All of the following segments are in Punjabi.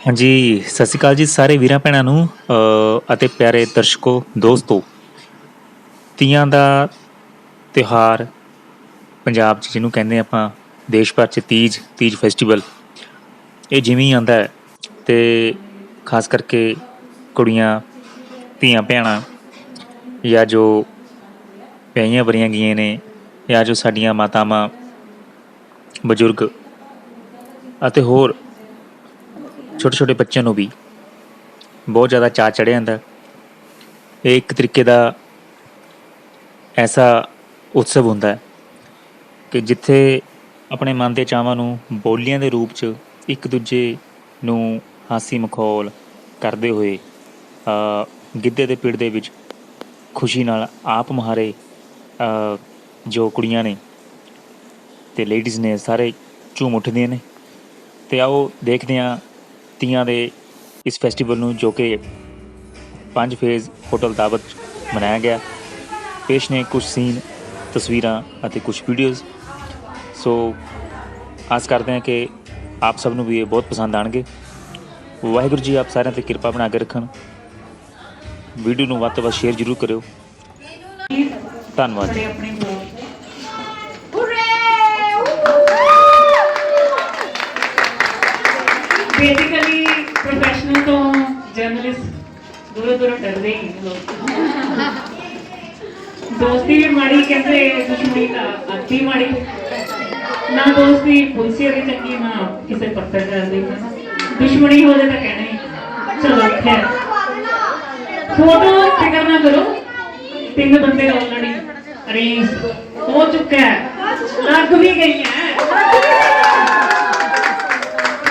ਹਾਂਜੀ, ਸਤਿ ਸ਼੍ਰੀ ਅਕਾਲ ਜੀ ਸਾਰੇ ਵੀਰਾਂ ਭੈਣਾਂ ਨੂੰ ਅਤੇ ਪਿਆਰੇ ਦਰਸ਼ਕੋ, ਦੋਸਤੋ। ਤੀਆਂ ਦਾ ਤਿਉਹਾਰ ਪੰਜਾਬ 'ਚ ਜਿਹਨੂੰ ਕਹਿੰਦੇ ਆਪਾਂ, ਦੇਸ਼ ਭਰ 'ਚ ਤੀਜ ਤੀਜ ਫੈਸਟੀਵਲ ਇਹ ਜਿਵੇਂ ਹੀ ਆਉਂਦਾ ਹੈ ਤੇ ਖਾਸ ਕਰਕੇ ਕੁੜੀਆਂ, ਧੀਆਂ ਭੈਣਾਂ ਜਾਂ ਜੋ ਵਿਆਹੀਆਂ ਵਰੀਆਂ ਗਈਆਂ ਨੇ ਜਾਂ ਜੋ ਸਾਡੀਆਂ ਮਾਤਾਵਾਂ, ਬਜ਼ੁਰਗ ਅਤੇ ਹੋਰ ਛੋਟੇ ਛੋਟੇ ਬੱਚਿਆਂ ਨੂੰ ਵੀ ਬਹੁਤ ਜ਼ਿਆਦਾ ਚਾਅ ਚੜ੍ਹਿਆ ਜਾਂਦਾ। ਇਹ ਇੱਕ ਤਰੀਕੇ ਦਾ ਐਸਾ ਉਤਸਵ ਹੁੰਦਾ ਹੈ ਕਿ ਜਿੱਥੇ ਆਪਣੇ ਮਨ ਦੇ ਚਾਵਾਂ ਨੂੰ ਬੋਲੀਆਂ ਦੇ ਰੂਪ 'ਚ ਇੱਕ ਦੂਜੇ ਨੂੰ ਹਾਸੀ ਮਖੌਲ ਕਰਦੇ ਹੋਏ ਗਿੱਧੇ ਦੇ ਪਿੜ ਦੇ ਵਿੱਚ ਖੁਸ਼ੀ ਨਾਲ ਆਪ ਮੁਹਾਰੇ ਜੋ ਕੁੜੀਆਂ ਨੇ ਤੇ ਲੇਡੀਜ਼ ਨੇ ਸਾਰੇ ਝੂਮ ਉੱਠਦੀਆਂ ਨੇ। ਤੇ ਆਓ ਦੇਖਦੇ ਹਾਂ ਤੀਆਂ ਦੇ ਇਸ ਫੈਸਟੀਵਲ ਨੂੰ ਜੋ ਕਿ ਪੰਜ ਫੇਜ਼ ਹੋਟਲ ਦਾਵਤ 'ਚ ਮਨਾਇਆ ਗਿਆ। ਪੇਸ਼ ਨੇ ਕੁਝ ਸੀਨ, ਤਸਵੀਰਾਂ ਅਤੇ ਕੁਝ ਵੀਡੀਓਜ਼। ਸੋ ਆਸ ਕਰਦੇ ਹਾਂ ਕਿ ਆਪ ਸਭ ਨੂੰ ਵੀ ਇਹ ਬਹੁਤ ਪਸੰਦ ਆਣਗੇ। ਵਾਹਿਗੁਰੂ ਜੀ, ਆਪ ਸਾਰਿਆਂ ਤੇ ਕਿਰਪਾ ਬਣਾ ਕੇ ਰੱਖਣ। ਵੀਡੀਓ ਨੂੰ ਵੱਧ ਤੋਂ ਵੱਧ ਸ਼ੇਅਰ ਜ਼ਰੂਰ ਕਰਿਓ। ਧੰਨਵਾਦ ਸਾਡੇ ਆਪਣੇ ਬਲੌਗ ਬੇਸਿਕਲੀ ਪ੍ਰੋਫੈਸ਼ਨਲ ਤੋਂ ਜਰਨਲਿਸਟ ਦੂਰੋਂ ਦੂਰੋਂ ਡਰਦੇ ਹੀ ਲੋਕ। ਦੋਸਤੀ ਵੀ ਮਾੜੀ ਕਹਿੰਦੇ ਦੁਸ਼ਮਣੀ ਤਾਂ ਅੱਧੀ ਮਾੜੀ। ਨਾ ਦੋਸਤੀ, ਪੁਲਿਸੀਆ ਦੀ ਚੰਗੀ, ਨਾ ਕਿਸੇ ਪੱਤਰਕਾਰ ਦੀ। ਦੁਸ਼ਮਣੀ ਹੋ ਜਾਏ ਤਾਂ ਕਹਿਣਾ ਹੀ। ਚਲੋ, ਖੈਰ। ਫੋਟੋ ਫਿਕਰ ਨਾ ਕਰੋ। ਤਿੰਨ ਬੰਦੇ ਆਲਰੇਡੀ ਅਰੇਂਜ ਹੋ ਚੁੱਕਾ ਹੈ। ਲੱਗ ਵੀ ਗਈ ਹੈ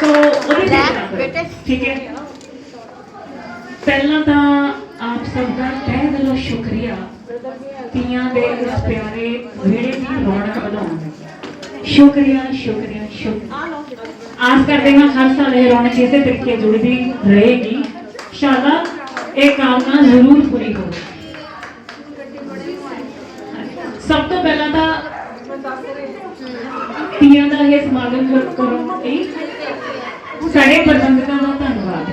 ਸੋ ਉਹਦੀ ਨਾ ਕਰੋ, ਠੀਕ ਹੈ। ਪਹਿਲਾਂ ਤਾਂ ਆਪ ਸਭ ਦਾ ਤਹਿ ਦਿਲੋਂ ਸ਼ੁਕਰੀਆ। ਤੀਆਂ ਦੇ ਇਸ ਪਿਆਰੇ ਵਿਹੜੇ ਦੀ ਰੌਣਕ ਵਧਾਉਣ ਲਈ ਸ਼ੁਕਰੀਆ ਸ਼ੁਕਰੀਆ ਸ਼ੁਕਰੀਆ। ਆਸ ਕਰਦੇ ਹਾਂ ਹਰ ਸਾਲ ਇਹ ਰੌਣਕ ਇਸੇ ਤਰੀਕੇ ਜੁੜਦੀ ਰਹੇਗੀ। ਇਨਸ਼ਾਅੱਲਾ ਇਹ ਕਾਮਨਾ ਜ਼ਰੂਰ ਪੂਰੀ ਹੋਵੇ। ਸਭ ਤੋਂ ਪਹਿਲਾਂ ਤਾਂ ਤੀਆਂ ਦਾ ਇਹ ਸਮਾਗਮ ਕਰ- ਕਰਨ ਲਈ ਸਾਡੇ ਪ੍ਰਬੰਧਕਾਂ ਦਾ ਧੰਨਵਾਦ।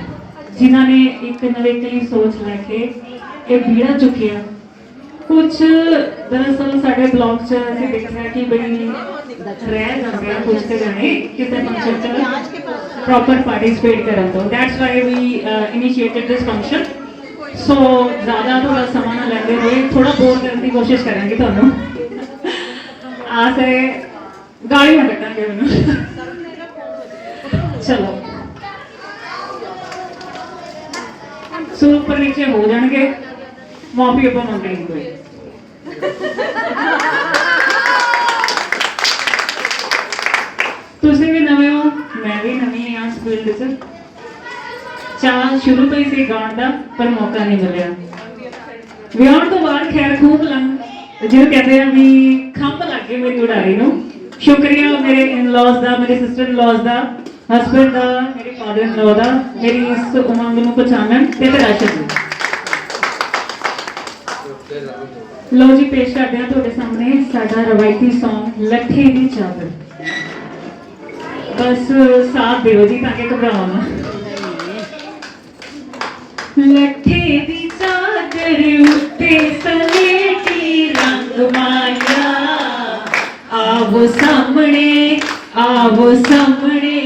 ਜਿਨ੍ਹਾਂ ਨੇ ਇੱਕ ਨਵੇਕਲੀ ਸੋਚ ਲੈ ਕੇ ਇਹ ਵੀੜਾ ਚੁੱਕਿਆ। ਕੁਝ ਦਰਅਸਲ ਸਾਡੇ ਬਲੌਗ 'ਚ ਅਸੀਂ ਦੇਖਿਆ ਕਿ ਬਈ ਰਹਿ ਜਾਂਦੇ ਆ ਕੁਝ ਤੇ ਜਾਣੇ ਕਿਸੇ ਫੰਕਸ਼ਨ 'ਚ ਪ੍ਰੋਪਰ ਪਾਰਟਿਸਿਪੇਟ ਕਰਨ ਤੋਂ। That's why we initiated this function so ਜ਼ਿਆਦਾ ਥੋੜਾ ਸਮਾਂ ਨਾ ਲੈਂਦੇ ਹੋਏ ਥੋੜਾ ਬੋਰ ਕਰਨ ਦੀ ਕੋਸ਼ਿਸ਼ ਕਰਾਂਗੇ ਤੁਹਾਨੂੰ। ਆਸ ਹੈ ਗਾਲੀ ਨਾ ਕੱਢਾਂਗੇ ਮੈਨੂੰ ਚਲੋ। ਸੁਰ ਉੱਪਰ ਨੀਚੇ ਹੋ ਜਾਣਗੇ ਮਾਫੀ ਆਪਾਂ ਮੰਗਣੀ ਕੋਈ ਤੁਸੀਂ ਵੀ ਨਵੇਂ ਹੋ, ਮੈਂ ਵੀ ਨਵੀਂ ਹਾਂ ਇਸ ਫੀਲਡ 'ਚ। ਚਾਹ ਸ਼ੁਰੂ ਤੋਂ ਹੀ ਸੀ ਗਾਉਣ ਦਾ, ਪਰ ਮੌਕਾ ਨਹੀਂ ਮਿਲਿਆ। ਵਿਆਹ ਤੋਂ ਬਾਅਦ ਖੈਰ ਖੂਬ ਲੰਘ ਜਿਹਨੂੰ ਕਹਿੰਦੇ ਆ ਵੀ ਖੰਭ ਲੱਗ ਗਏ ਮੇਰੀ ਉਡਾਰੀ ਨੂੰ। ਸ਼ੁਕਰੀਆ ਮੇਰੇ ਇਨ-ਲॉज ਦਾ, ਮੇਰੇ ਸਿਸਟਰ ਇਨ-ਲॉज ਦਾ। ਹਸਬੰਡ ਦਾ, ਮੇਰੇ ਫਾਦਰ ਇਨ-ਲॉ ਦਾ, ਮੇਰੀ ਇਸ ਉਮੰਗ ਨੂੰ ਪਛਾਣਨ ਤੇ ਤਰਾਸ਼ਤ ਨੂੰ ਲੋ ਜੀ, ਪੇਸ਼ ਕਰਦੇ ਹਾਂ ਤੁਹਾਡੇ ਸਾਹਮਣੇ ਸਾਡਾ ਰਵਾਇਤੀ Song, ਲੱਠੇ ਦੀ ਚਾਦਰ। ਬਸ ਸਾਥ ਦਿਓ ਜੀ ਤਾਂ ਕਿ ਘਬਰਾਓ ਨਾ। ਲੱਠੇ ਦੀ ਚਾਦਰ ਉੱਤੇ ਸਲੇਟੀ ਰੰਗ ਮਾਇਆ। ਆਵੋ ਸਾਹਮਣੇ ਆਵੋ ਸਾਹਮਣੇ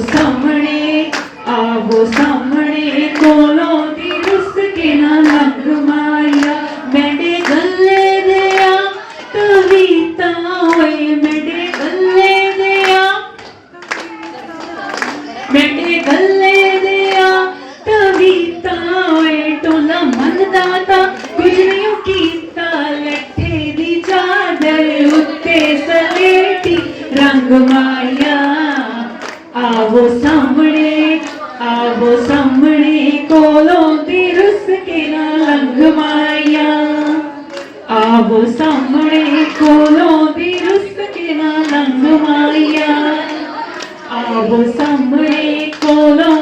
સાંભળે આવો સાંભળે કોનો Vamos a morir com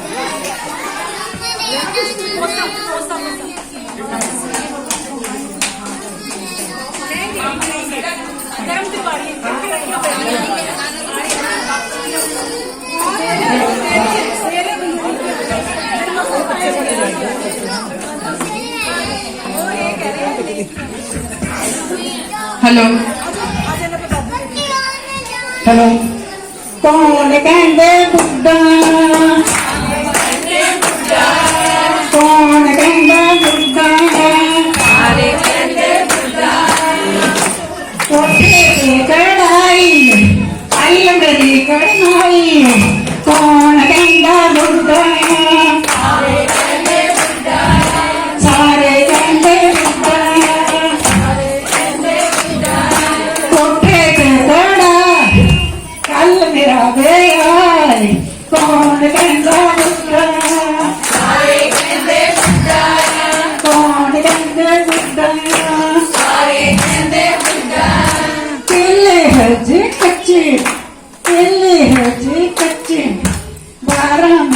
hello hello कौन कहते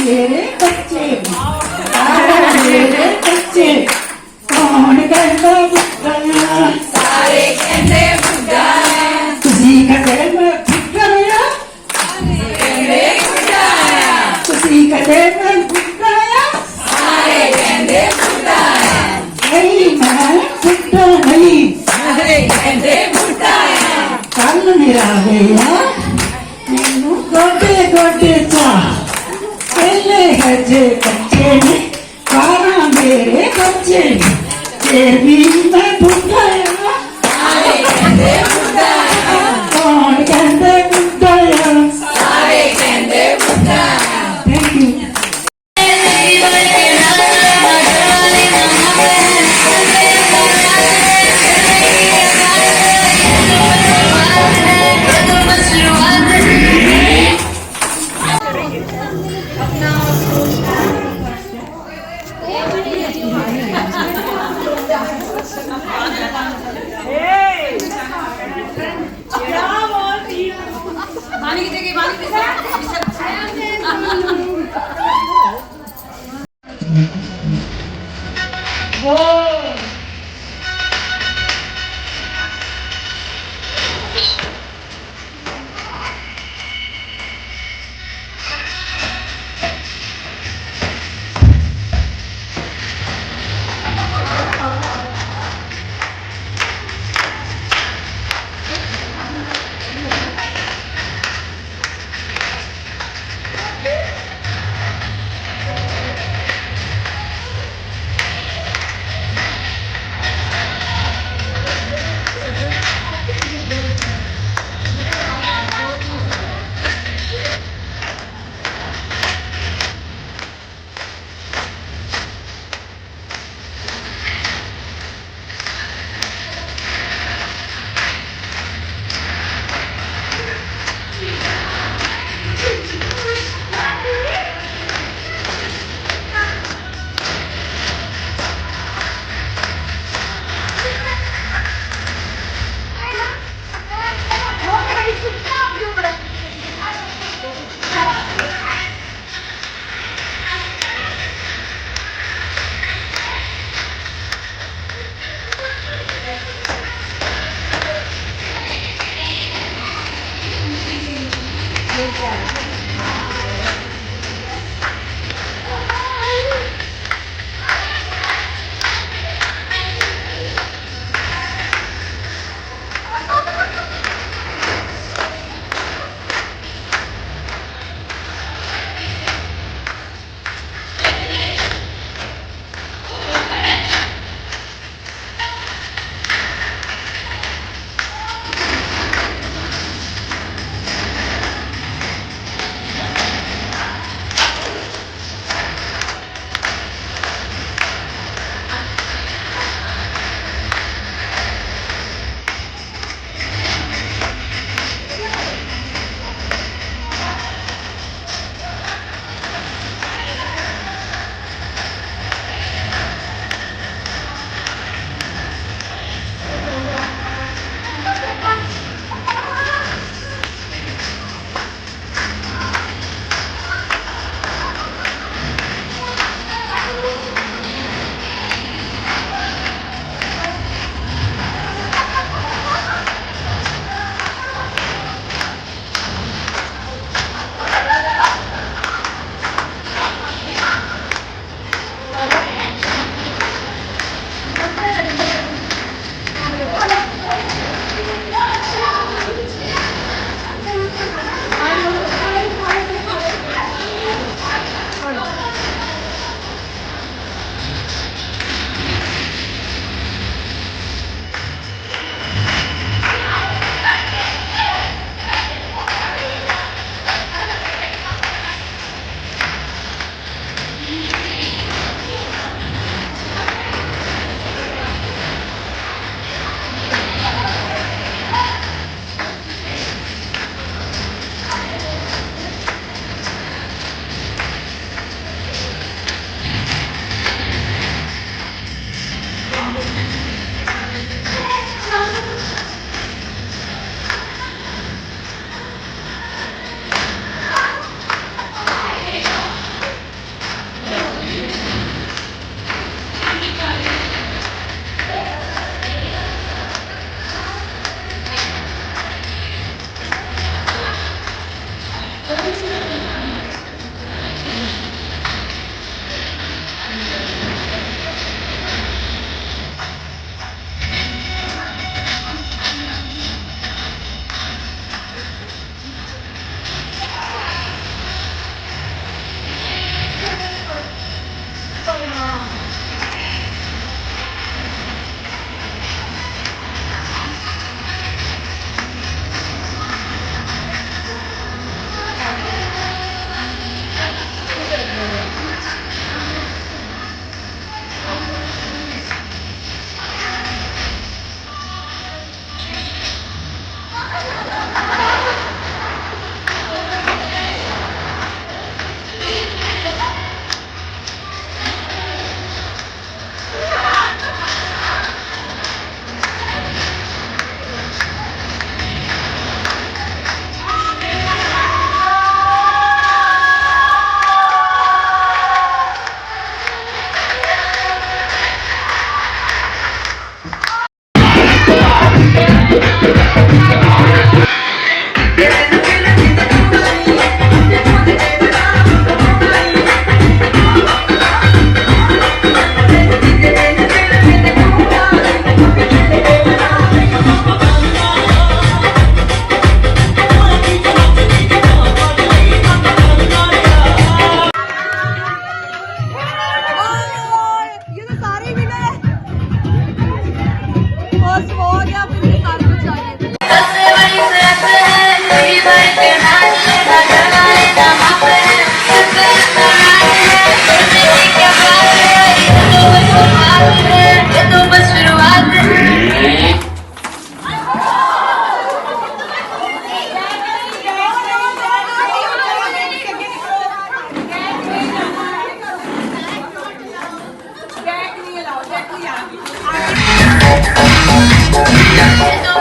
ടച്ച് ഫോൺ കണ്ടു?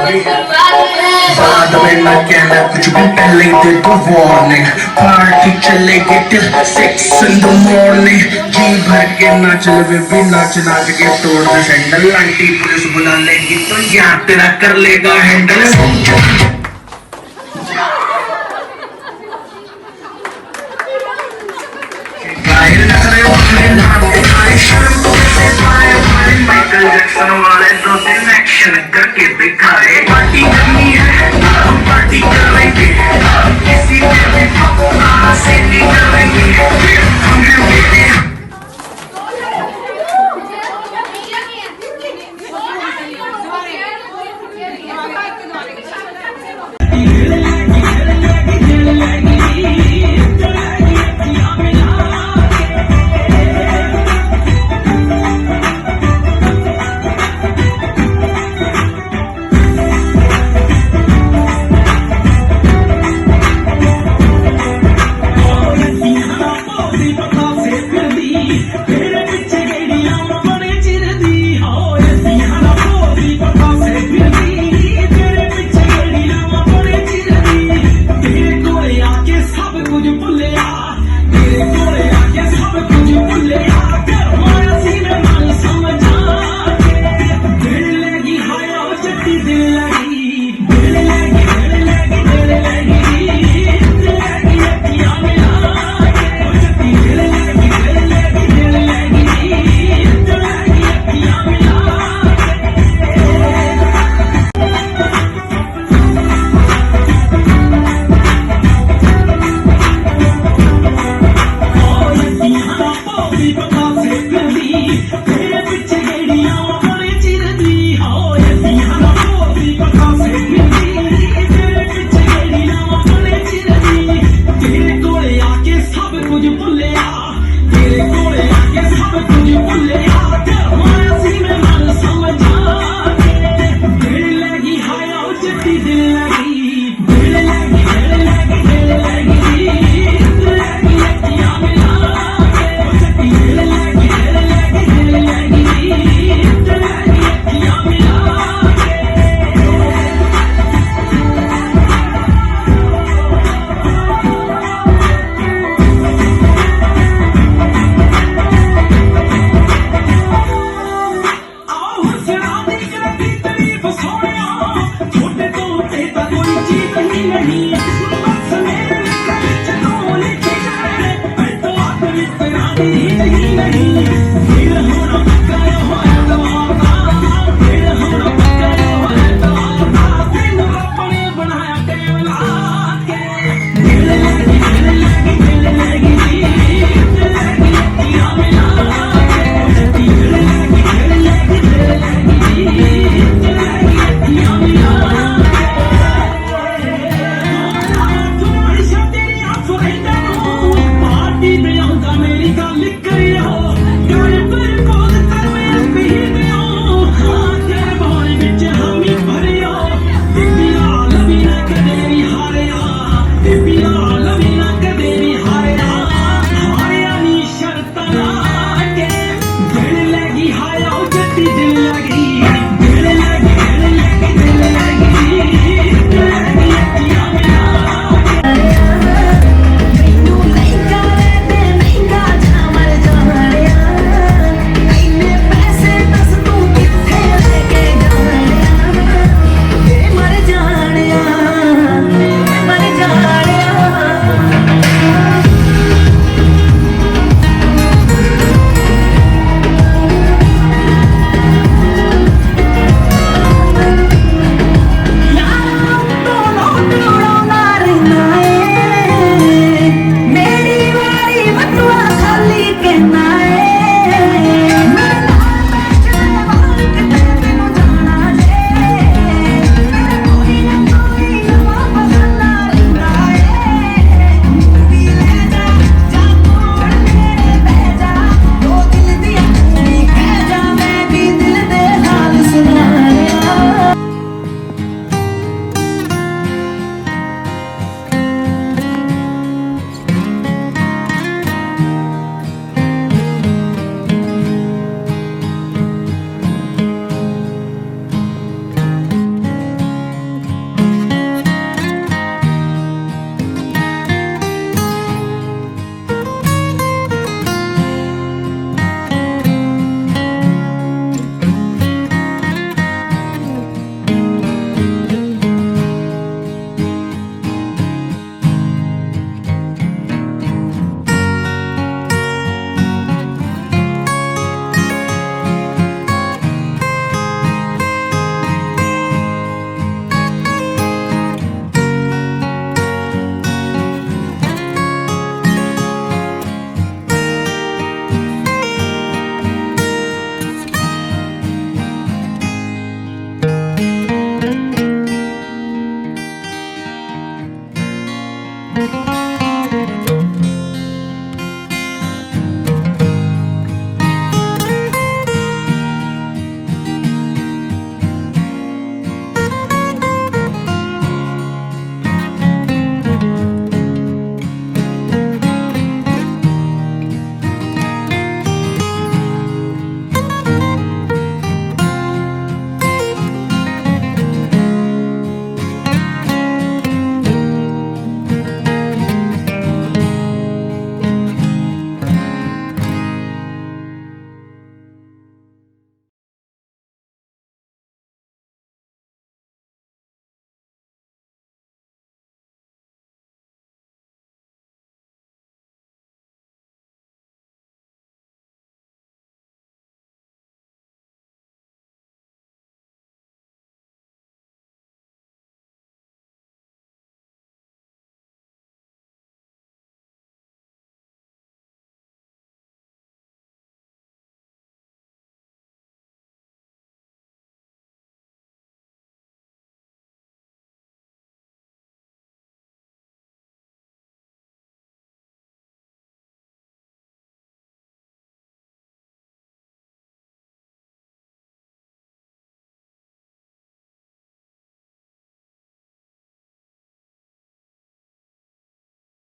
बाद में ना कहना, कुछ भी पहले दे दो वार्निंग पार्टी चलेगी till six in the morning जी भर के नाच ले भी नाच नाच के तोड़ दे। सैंडल आंटी पुलिस बुला लेगी तो यहाँ तेरा कर लेगा। हैंडल